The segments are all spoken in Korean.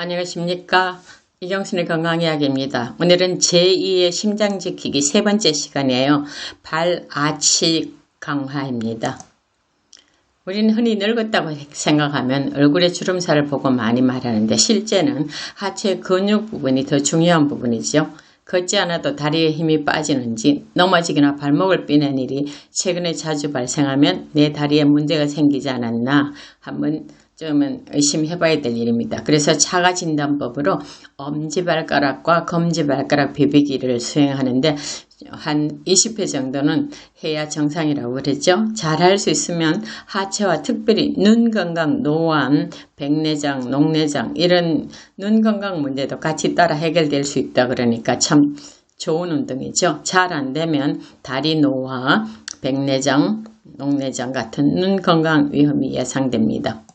안녕하십니까. 이경순의 건강이야기입니다. 오늘은 제2의 심장 지키기 세 번째 시간이에요. 발아치 강화입니다. 우리는 흔히 늙었다고 생각하면 얼굴의 주름살을 보고 많이 말하는데 실제는 하체 근육 부분이 더 중요한 부분이죠. 걷지 않아도 다리에 힘이 빠지는지 넘어지거나 발목을 삐는 일이 최근에 자주 발생하면 내 다리에 문제가 생기지 않았나 한번 좀은 의심해봐야 될 일입니다. 그래서 차가 진단법으로 엄지발가락과 검지발가락 비비기를 수행하는데 한 20회 정도는 해야 정상이라고 그랬죠. 잘할 수 있으면 하체와 특별히 눈 건강, 노안, 백내장, 녹내장 이런 눈 건강 문제도 같이 따라 해결될 수 있다 그러니까 참 좋은 운동이죠. 잘 안 되면 다리 노화, 백내장, 녹내장 같은 눈 건강 위험이 예상됩니다.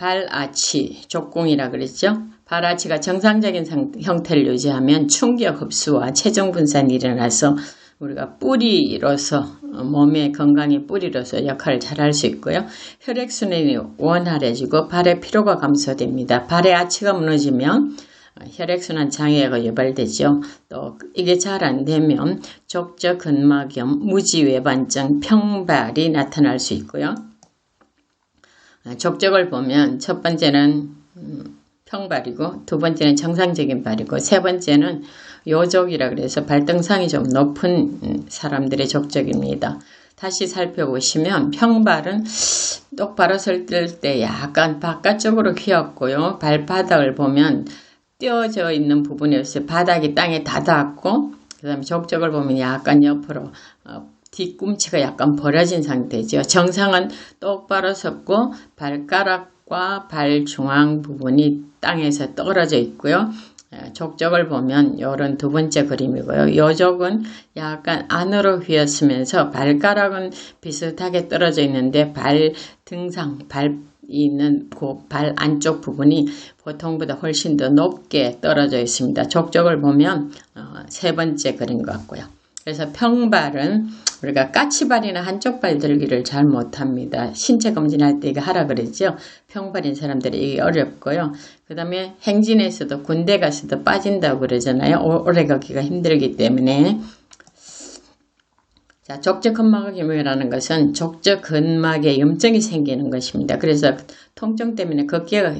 발아치, 족공이라 그랬죠. 발아치가 정상적인 상, 형태를 유지하면 충격 흡수와 체중 분산이 일어나서 우리가 뿌리로서 어, 몸의 건강의 뿌리로서 역할을 잘 할 수 있고요. 혈액순환이 원활해지고 발의 피로가 감소됩니다. 발의 아치가 무너지면 어, 혈액순환 장애가 유발되죠. 또 이게 잘 안 되면 족저 근막염, 무지외반증, 평발이 나타날 수 있고요. 아, 족적을 보면 첫 번째는 음, 평발이고 두 번째는 정상적인 발이고 세 번째는 요족이라 그래서 발등상이 좀 높은 음, 사람들의 족적입니다. 다시 살펴보시면 평발은 똑바로 설 때 약간 바깥쪽으로 휘었고요. 발바닥을 보면 띄어져 있는 부분이 없어요. 바닥이 땅에 닿았고 그 다음에 족적을 보면 약간 옆으로 어, 뒤꿈치가 약간 벌어진 상태죠. 정상은 똑바로 섰고 발가락과 발 중앙 부분이 땅에서 떨어져 있고요. 족적을 보면 이런 두 번째 그림이고요. 요족은 약간 안으로 휘었으면서 발가락은 비슷하게 떨어져 있는데 발 등상, 발 있는 그 발 안쪽 부분이 보통보다 훨씬 더 높게 떨어져 있습니다. 족적을 보면 어, 세 번째 그림 같고요. 그래서 평발은 우리가 까치발이나 한쪽 발 들기를 잘 못합니다. 신체 검진할 때 이거 하라 그랬죠. 평발인 사람들이 이게 어렵고요. 그 다음에 행진에서도 군대 가서도 빠진다고 그러잖아요. 오래 가기가 힘들기 때문에 자, 족적 근막염이라는 것은 족적 근막에 염증이 생기는 것입니다. 그래서 통증 때문에 걷기가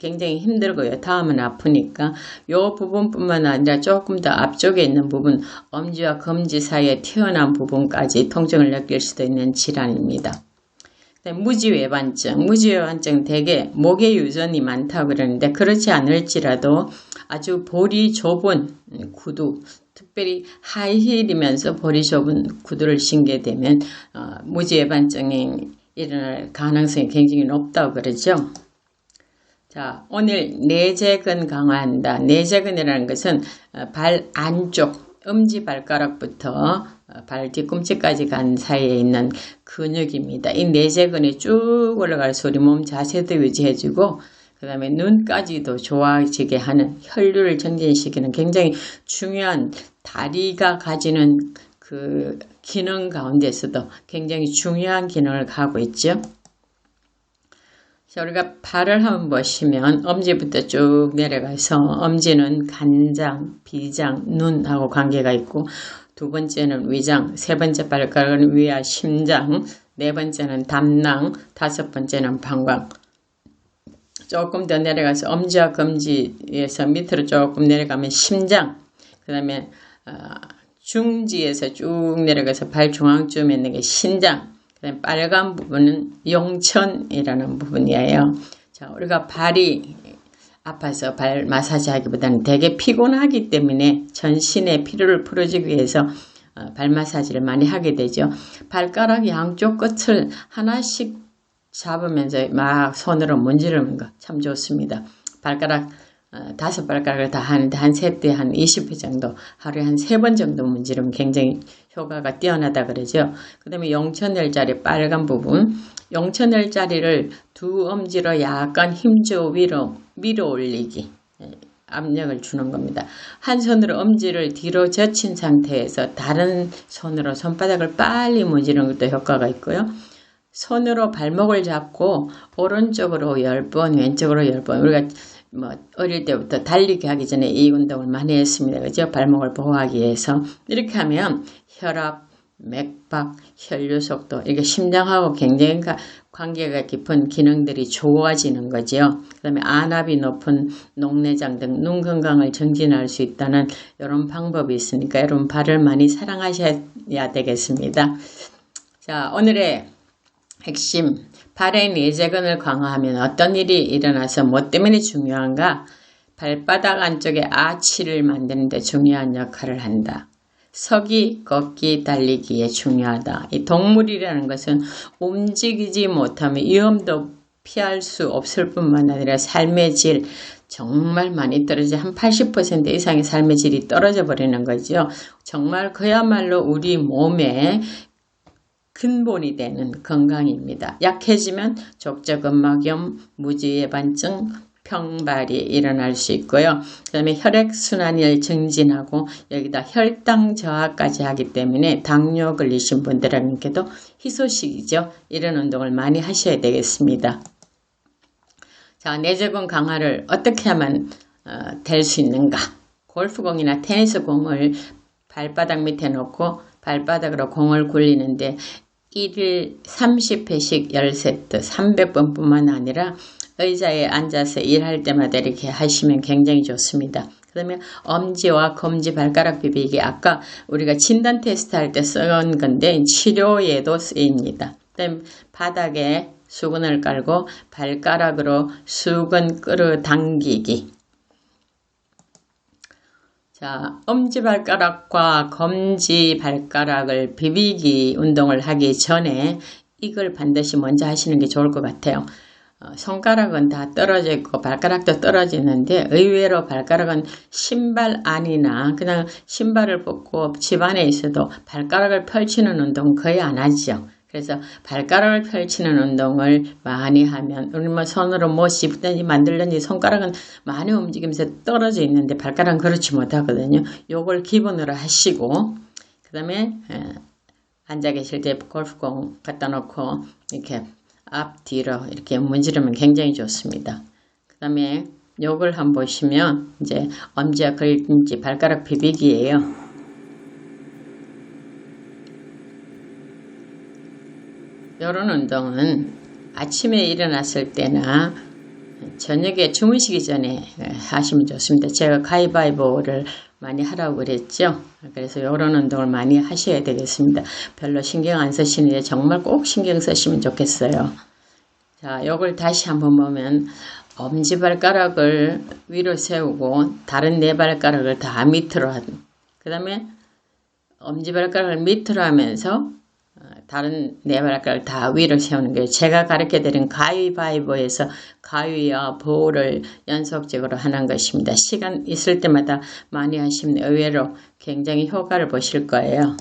굉장히 힘들고요. 다음은 아프니까 이 부분뿐만 아니라 조금 더 앞쪽에 있는 부분 엄지와 검지 사이에 튀어나온 부분까지 통증을 느낄 수도 있는 질환입니다. 무지외반증, 무지외반증 대개 목에 유전이 많다고 그러는데 그렇지 않을지라도 아주 볼이 좁은 구두, 특별히 하이힐이면서 볼이 좁은 구두를 신게 되면 어, 무지외반증이 일어날 가능성이 굉장히 높다고 그러죠. 자, 오늘 내재근 강화한다. 내재근이라는 것은 어, 발 안쪽 엄지 발가락부터 어, 발 뒤꿈치까지 간 사이에 있는 근육입니다. 이 내재근이 쭉 올라갈서 우리 몸 자세도 유지해주고 그 다음에 눈까지도 좋아지게 하는 혈류를 전진시키는 굉장히 중요한 다리가 가지는 그 기능 가운데서도 굉장히 중요한 기능을 가고 있죠. 자, 우리가 발을 한번 보시면 엄지부터 쭉 내려가서 엄지는 간장, 비장, 눈하고 관계가 있고 두 번째는 위장, 세 번째 발가락은 위와 심장, 네 번째는 담낭, 다섯 번째는 방광. 조금 더 내려가서 엄지와 검지에서 밑으로 조금 내려가면 심장, 그 다음에 어, 중지에서 쭉 내려가서 발 중앙쯤에 있는 게 신장, 빨간 부분은 용천이라는 부분이에요. 자, 우리가 발이 아파서 발 마사지 하기보다는 되게 피곤하기 때문에 전신의 피로를 풀어주기 위해서 어, 발 마사지를 많이 하게 되죠. 발가락 양쪽 끝을 하나씩 잡으면서 막 손으로 문지르는 거 참 좋습니다. 발가락 어, 다섯 발가락을 다 하는데 한 세 때 한 20회 정도 하루에 한 세 번 정도 문지르면 굉장히 효과가 뛰어나다 그러죠. 그 다음에 영천혈자리 빨간 부분 영천혈자리를 두 엄지로 약간 힘줘 위로 밀어 올리기 예, 압력을 주는 겁니다. 한 손으로 엄지를 뒤로 젖힌 상태에서 다른 손으로 손바닥을 빨리 문지르는 것도 효과가 있고요. 손으로 발목을 잡고 오른쪽으로 10번, 왼쪽으로 10번. 우리가 뭐 어릴 때부터 달리기 하기 전에 이 운동을 많이 했습니다. 그죠? 발목을 보호하기 위해서 이렇게 하면 혈압, 맥박, 혈류 속도 이게 심장하고 굉장히 가- 관계가 깊은 기능들이 좋아지는 거죠. 그다음에 안압이 높은 녹내장 등 눈 건강을 정진할 수 있다는 이런 방법이 있으니까 여러분 발을 많이 사랑하셔야 되겠습니다. 자, 오늘의 핵심 발의 내재근을 강화하면 어떤 일이 일어나서 뭐 때문에 중요한가? 발바닥 안쪽에 아치를 만드는 데 중요한 역할을 한다. 서기, 걷기, 달리기에 중요하다. 이 동물이라는 것은 움직이지 못하면 위험도 피할 수 없을 뿐만 아니라 삶의 질 정말 많이 떨어져 한 80% 이상의 삶의 질이 떨어져 버리는 거죠. 정말 그야말로 우리 몸에 근본이 되는 건강입니다. 약해지면 족저근막염, 무지예반증, 평발이 일어날 수 있고요. 그 다음에 혈액순환을 증진하고 여기다 혈당 저하까지 하기 때문에 당뇨 걸리신 분들에게도 희소식이죠. 이런 운동을 많이 하셔야 되겠습니다. 자, 내재근 강화를 어떻게 하면 어, 될 수 있는가? 골프공이나 테니스 공을 발바닥 밑에 놓고 발바닥으로 공을 굴리는데 1일 30회씩 10세트 300번 뿐만 아니라 의자에 앉아서 일할 때마다 이렇게 하시면 굉장히 좋습니다. 그 다음에 엄지와 검지 발가락 비비기 아까 우리가 진단 테스트 할 때 써온 건데 치료에도 쓰입니다. 그 다음에 바닥에 수건을 깔고 발가락으로 수건 끌어당기기 자, 엄지발가락과 검지발가락을 비비기 운동을 하기 전에 이걸 반드시 먼저 하시는 게 좋을 것 같아요. 어, 손가락은 다 떨어져 있고 발가락도 떨어지는데 의외로 발가락은 신발 안이나 그냥 신발을 벗고 집 안에 있어도 발가락을 펼치는 운동 거의 안 하죠. 그래서 발가락을 펼치는 운동을 많이 하면 우리 뭐 손으로 뭐 씹든지 만들든지 손가락은 많이 움직이면서 떨어져 있는데 발가락은 그렇지 못하거든요. 요걸 기본으로 하시고 그 다음에 앉아 계실 때 골프공 갖다 놓고 이렇게 앞뒤로 이렇게 문지르면 굉장히 좋습니다. 그 다음에 요걸 한번 보시면 이제 엄지와 걸림지 발가락 비비기예요. 이런 운동은 아침에 일어났을 때나 저녁에 주무시기 전에 하시면 좋습니다. 제가 가위바위보를 많이 하라고 그랬죠. 그래서 이런 운동을 많이 하셔야 되겠습니다. 별로 신경 안 쓰시는데 정말 꼭 신경 쓰시면 좋겠어요. 자, 요걸 다시 한번 보면 엄지발가락을 위로 세우고 다른 네 발가락을 다 밑으로 한. 그 다음에 엄지발가락을 밑으로 하면서 다른 네 발가락을 다 위로 세우는 거예요. 제가 가르쳐 드린 가위바위보에서 가위와 보를 연속적으로 하는 것입니다. 시간 있을 때마다 많이 하시면 의외로 굉장히 효과를 보실 거예요.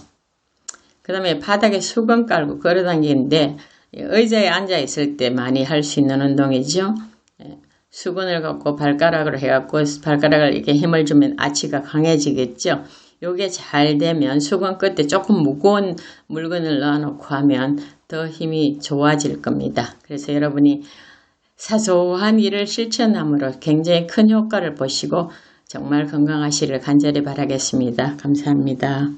그 다음에 바닥에 수건 깔고 걸어다니는데 의자에 앉아 있을 때 많이 할 수 있는 운동이죠. 수건을 갖고 발가락으로 해갖고 발가락을 이렇게 힘을 주면 아치가 강해지겠죠. 요게 잘 되면 수건 끝에 조금 무거운 물건을 넣어놓고 하면 더 힘이 좋아질 겁니다. 그래서 여러분이 사소한 일을 실천함으로 굉장히 큰 효과를 보시고 정말 건강하시를 간절히 바라겠습니다. 감사합니다.